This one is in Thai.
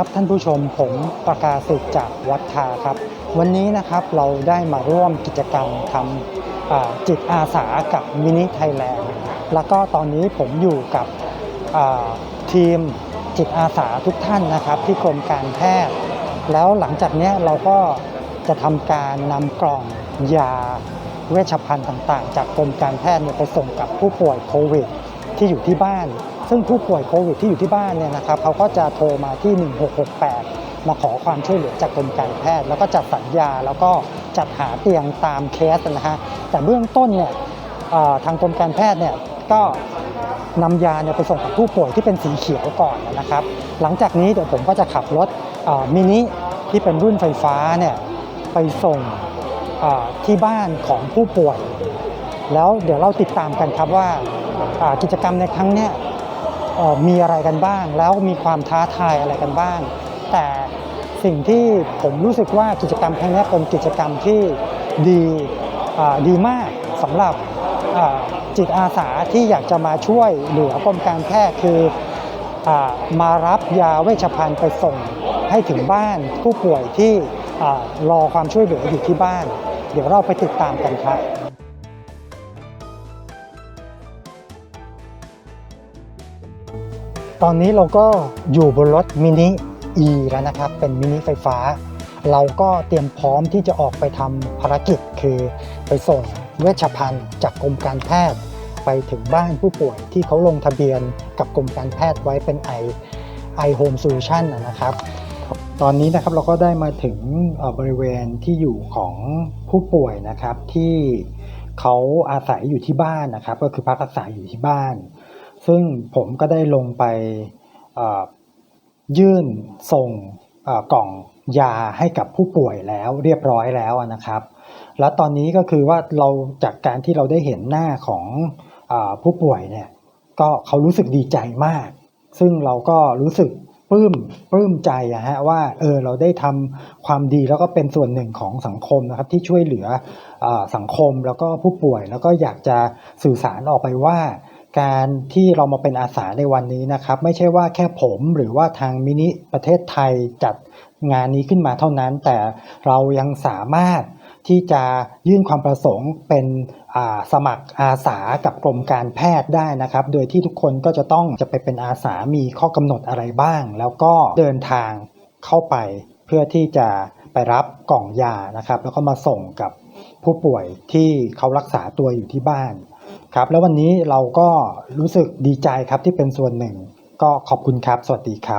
ครับท่านผู้ชมผมประกาศสุจากวัดทาครับ วันนี้นะครับเราได้มาร่วมกิจกรรมทำจิตอาสากับมินิไทยแลนด์แล้วก็ตอนนี้ผมอยู่กับทีมจิตอาสาทุกท่านนะครับ ที่กรมการแพทย์ แล้วหลังจากนี้เราก็จะทำการนำกล่องยาเวชภัณฑ์ต่างๆ จากกรมการแพทย์ไปส่งกับผู้ป่วยโควิด ที่อยู่ที่บ้าน ซึ่งผู้ป่วยโควิดที่อยู่ที่บ้านเนี่ยนะครับเขาก็จะโทรมาที่ 1668 มาขอความช่วยเหลือจากกรมการแพทย์ แล้วก็จัดสัญญาแล้วก็จัดหาเตียงตามเคสนะฮะแต่เบื้องต้นเนี่ยทางกรมการแพทย์เนี่ยก็นำยาเนี่ยไปส่งกับผู้ป่วยที่เป็นสีเขียวก่อนนะครับ หลังจากนี้เดี๋ยวผมก็จะขับรถมินิที่เป็นรุ่นไฟฟ้าเนี่ยไปส่งที่บ้านของผู้ป่วย แล้วเดี๋ยวเราติดตามกันครับว่ากิจกรรมในครั้งเนี้ย มีอะไรกันบ้าง แล้วมีความท้าทายอะไรกันบ้าง แต่สิ่งที่ผมรู้สึกว่ากิจกรรมครั้งนี้เป็นกิจกรรมที่ดีดีมากสำหรับจิตอาสาที่อยากจะมาช่วยเหลือกรมการแพทย์คืออมารับยาเวชภัณฑ์ไปส่งให้ถึงบ้านผู้ป่วยที่อารอความช่วยเหลืออยู่ที่บ้าน เดี๋ยวเราไปติดตามกันครับ ตอนนี้เราก็อยู่บนรถมินิ E แล้วนะครับ เป็นมินิไฟฟ้า เราก็เตรียมพร้อมที่จะออกไปทำภารกิจคือไปส่งเวชภัณฑ์จากกรมการแพทย์ ไปถึงบ้านผู้ป่วยที่เขาลงทะเบียนกับกรมการแพทย์ไว้เป็น i i Home Solution นนะครับ ตอนนี้นะครับเราก็ได้มาถึงบริเวณที่อยู่ของผู้ป่วยนะครับที่เขาอาศัยอยู่ที่บ้านนะครับ ก็คือพักรักษาอยู่ที่บ้าน ซึ่งผมก็ได้ลงไปยื่นส่งกล่องยาให้กับผู้ป่วยแล้วเรียบร้อยแล้วนะครับ แล้วตอนนี้ก็คือว่าเราจากการที่เราได้เห็นหน้าของอผู้ป่วยเนี่ยก็เขารู้สึกดีใจมาก ซึ่งเราก็รู้สึกปลื้มปลื้มใจอะฮะว่าเออเราได้ทำความดีแล้วก็เป็นส่วนหนึ่งของสังคมนะครับที่ช่วยเหลืออสังคมแล้วก็ผู้ป่วยแล้วก็อยากจะสื่อสารออกไปว่า การที่เรามาเป็นอาสาในวันนี้นะครับ ไม่ใช่ว่าแค่ผมหรือว่าทางมินิประเทศไทยจัดงานนี้ขึ้นมาเท่านั้น แต่เรายังสามารถที่จะยื่นความประสงค์เป็นสมัครอาสากับกรมการแพทย์ได้นะครับ โดยที่ทุกคนก็จะต้องจะไปเป็นอาสามีข้อกำหนดอะไรบ้าง แล้วก็เดินทางเข้าไปเพื่อที่จะไปรับกล่องยานะครับ แล้วก็มาส่งกับผู้ป่วยที่เขารักษาตัวอยู่ที่บ้าน ครับ แล้ววันนี้เราก็รู้สึกดีใจครับที่เป็นส่วนหนึ่ง ก็ขอบคุณครับ สวัสดีครับ